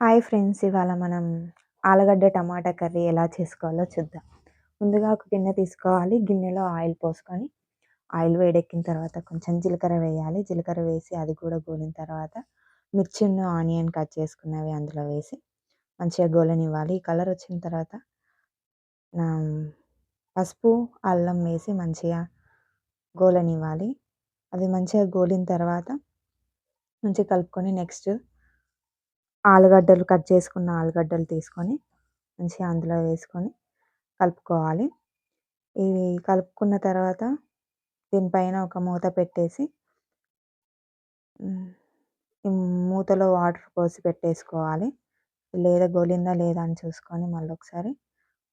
Hi friends ఇవాళ మనం ఆలుగడ్డ టమాటా కర్రీ ఎలా చేసుకోవాలో చూద్దాం. ముందుగా ఒక గిన్నె తీసుకోవాలి. గిన్నెలో ఆయిల్ పోసుకొని ఆయిల్ వేడెక్కిన తర్వాత కొంచెం జీలకర్ర వేయాలి. జీలకర్ర వేసి అది కూడా గోలిన తర్వాత మిర్చిను ఆనియన్ కట్ చేసుకున్నవి అందులో వేసి మంచిగా గోలనివ్వాలి. కలర్ వచ్చిన తర్వాత పసుపు అల్లం వేసి మంచిగా గోలనివ్వాలి. అది మంచిగా గోలిన తర్వాత మంచిగా కలుపుకొని నెక్స్ట్ ఆలుగడ్డలు కట్ చేసుకున్న ఆలుగడ్డలు తీసుకొని మంచిగా అందులో వేసుకొని కలుపుకోవాలి. ఇవి కలుపుకున్న తర్వాత దీనిపైన ఒక మూత పెట్టేసి మూతలో వాటర్ పోసి పెట్టేసుకోవాలి. లేదా గోలిందా లేదా అని చూసుకొని మళ్ళీ ఒకసారి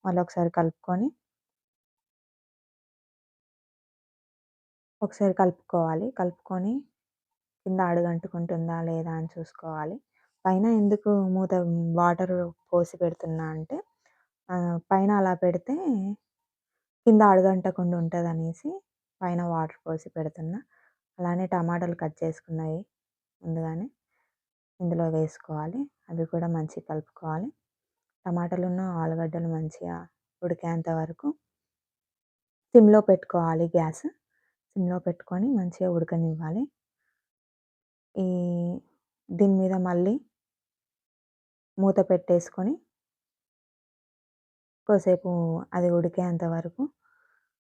మళ్ళీ ఒకసారి కలుపుకొని ఒకసారి కలుపుకోవాలి. కలుపుకొని కింద అడుగంటుకుంటుందా లేదా అని చూసుకోవాలి. పైన ఎందుకు మూత వాటర్ పోసి పెడుతున్నా అంటే పైన అలా పెడితే కింద అడుగంటకుండా ఉంటుంది అనేసి పైన వాటర్ పోసి పెడుతున్నా. అలానే టమాటాలు కట్ చేసుకున్నవి ముందుగానే. ఇందులో వేసుకోవాలి. అవి కూడా మంచిగా కలుపుకోవాలి. టమాటాలున్న ఆలుగడ్డలు మంచిగా ఉడికేంత వరకు సిమ్లో పెట్టుకోవాలి గ్యాస్. సిమ్లో పెట్టుకొని మంచిగా ఉడకనివ్వాలి. ఈ దీని మీద మళ్ళీ మూత పెట్టేసుకొని కొద్దిసేపు అది ఉడికేంత వరకు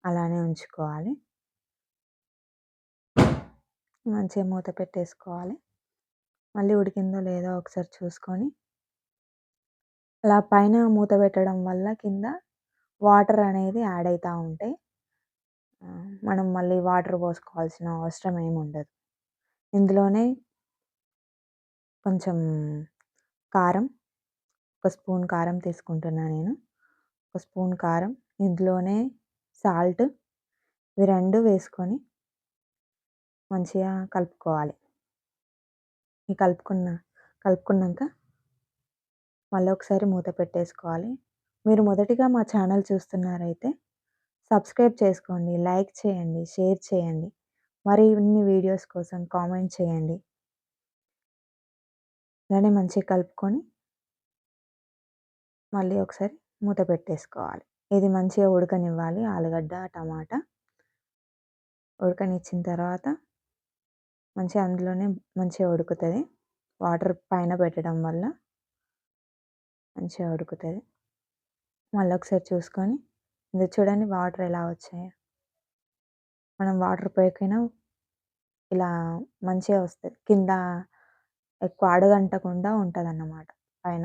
అలానే ఉంచుకోవాలి. మంచిగా మూత పెట్టేసుకోవాలి. మళ్ళీ ఉడికిందో లేదో ఒకసారి చూసుకొని అలా పైన మూత పెట్టడం వల్ల కింద వాటర్ అనేది యాడ్ అవుతూ ఉంటాయి. మనం మళ్ళీ వాటర్ పోసుకోవాల్సిన అవసరం ఏమి ఉండదు. ఇందులోనే కొంచెం కారం ఒక స్పూన్ కారం తీసుకుంటున్నాను నేను. ఒక స్పూన్ కారం ఇందులోనే సాల్ట్. ఇవి రెండు వేసుకొని మంచిగా కలుపుకోవాలి. ఈ కలుపుకున్న కలుపుకున్నాక మళ్ళీ ఒకసారి మూత పెట్టేసుకోవాలి. మీరు మొదటిగా మా ఛానల్ చూస్తున్నారైతే సబ్స్క్రైబ్ చేసుకోండి లైక్ చేయండి షేర్ చేయండి మరి ఇన్ని వీడియోస్ కోసం కామెంట్ చేయండి. దాన్ని మంచిగా కలుపుకొని మళ్ళీ ఒకసారి మూత పెట్టేసుకోవాలి. ఇది మంచిగా ఉడకనివ్వాలి. ఆలుగడ్డ టమాటా ఉడకనిచ్చిన తర్వాత మంచిగా అందులోనే మంచిగా ఉడుకుతుంది. వాటర్ పైన పెట్టడం వల్ల మంచిగా ఉడుకుతుంది. మళ్ళీ ఒకసారి చూసుకొని ఇది చూడండి వాటర్ ఎలా వచ్చాయో. మనం వాటర్ పోయకపోయినా ఇలా మంచిగా వస్తుంది. కింద ఎక్కువ అడుగంటకుండా ఉంటుంది అన్నమాట పైన.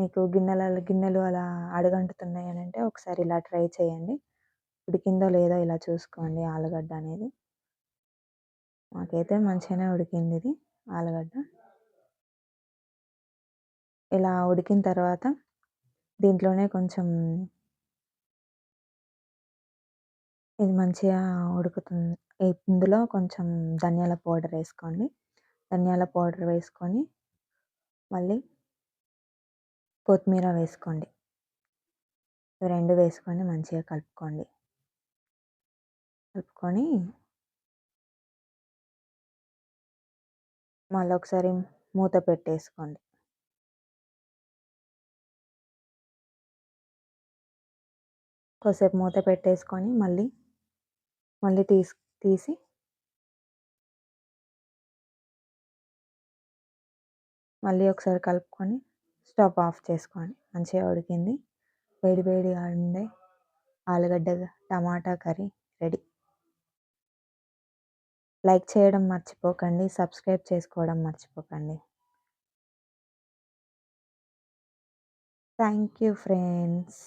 మీకు గిన్నెలలో గిన్నెలు అలా అడుగంటుతున్నాయి అని అంటే ఒకసారి ఇలా ట్రై చేయండి. ఉడికిందో లేదో ఇలా చూసుకోండి ఆలుగడ్డ అనేది. మాకైతే మంచిగానే ఉడికింది ఇది ఆలుగడ్డ. ఇలా ఉడికిన తర్వాత దీంట్లోనే కొంచెం ఇది మంచిగా ఉడుకుతుంది. ఇందులో కొంచెం ధనియాల పౌడర్ వేసుకోండి. ధనియాల పౌడర్ వేసుకొని మళ్ళీ కొత్తిమీర వేసుకోండి. రెండు వేసుకొని మంచిగా కలుపుకోండి. కలుపుకొని మళ్ళీ ఒకసారి మూత పెట్టేసుకోండి. కొద్దిసేపు మూత పెట్టేసుకొని మళ్ళీ మళ్ళీ తీసి తీసి మళ్ళీ ఒకసారి కలుపుకొని స్టవ్ ఆఫ్ చేసుకోండి మంచిగా ఉడికింది. వేడి వేడిగా ఉండే ఆలుగడ్డ టమాటా కర్రీ రెడీ. లైక్ చేయడం మర్చిపోకండి సబ్స్క్రైబ్ చేసుకోవడం మర్చిపోకండి. Thank you friends.